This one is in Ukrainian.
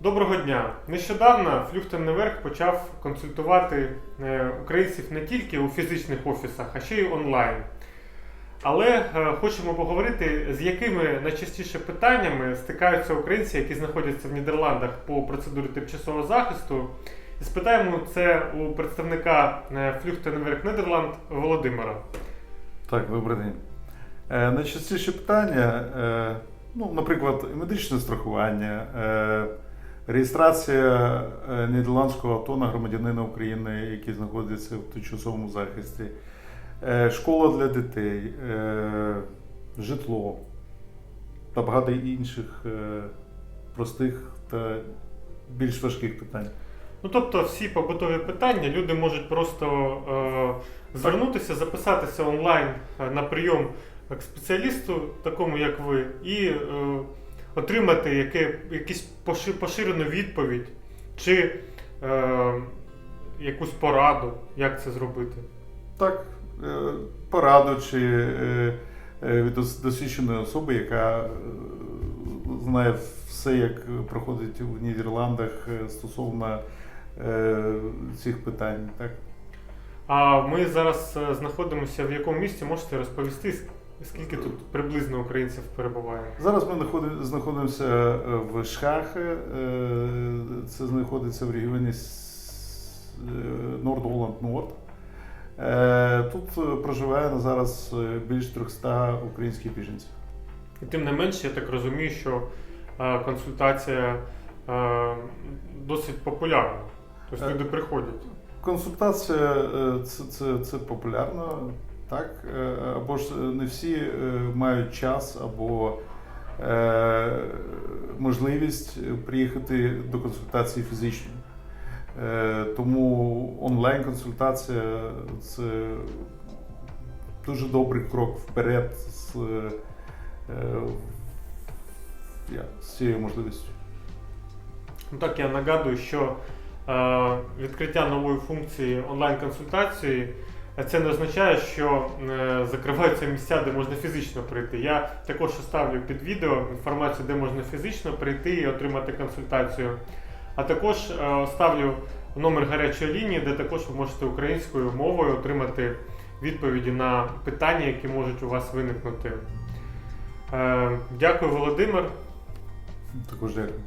Доброго дня! Нещодавно Флюхтенневерх почав консультувати е, українців не тільки у фізичних офісах, а ще й онлайн. Але е, хочемо поговорити, з якими найчастіше питаннями стикаються українці, які знаходяться в Нідерландах по процедурі тимчасового захисту. І спитаємо це у представника е, Флюхтеневерх Нідерланд Володимира. Так, добрий день. Е, найчастіше питання, ну, наприклад, медичне страхування, реєстрація е, нідерландського авто на громадянина України, який знаходиться в тимчасовому захисті, е, школа для дітей, е, житло та багато інших простих та більш важких питань. Ну, тобто, всі побутові питання люди можуть просто е, звернутися, записатися онлайн на прийом к спеціалісту, такому як ви, і е, отримати яке, якусь поширену відповідь чи е, якусь пораду, як це зробити. Так, е, пораду чи е, е, від досвідченої особи, яка е, знає все, як проходить в Нідерландах е, стосовно е, цих питань. Так? А ми зараз знаходимося в якому місці, можете розповісти, скільки тут приблизно українців перебуває? Зараз ми знаходимося е, в Шхахе, це знаходиться в регіоні. Е, Тут е, проживає на зараз більш 300 українських біженців. І тим не менше, я так розумію, що консультація досить популярна. Тобто люди приходять. Консультація це, це, це популярно, так? Е, Або ж не всі е, мають час або е, можливість приїхати до консультації фізично. Е, Тому онлайн-консультація це дуже добрий крок вперед з, е, з цією можливістю. Ну так, я нагадую, що е, відкриття нової функції онлайн-консультації е, це не означає, що е, закриваються місця, де можна фізично прийти. Я також оставлю під відео інформацію, де можна фізично прийти і отримати консультацію. А також е, оставлю номер гарячої лінії, де також ви можете українською мовою отримати відповіді на питання, які можуть у вас виникнути. Е, Дякую, Володимир. Також дякую.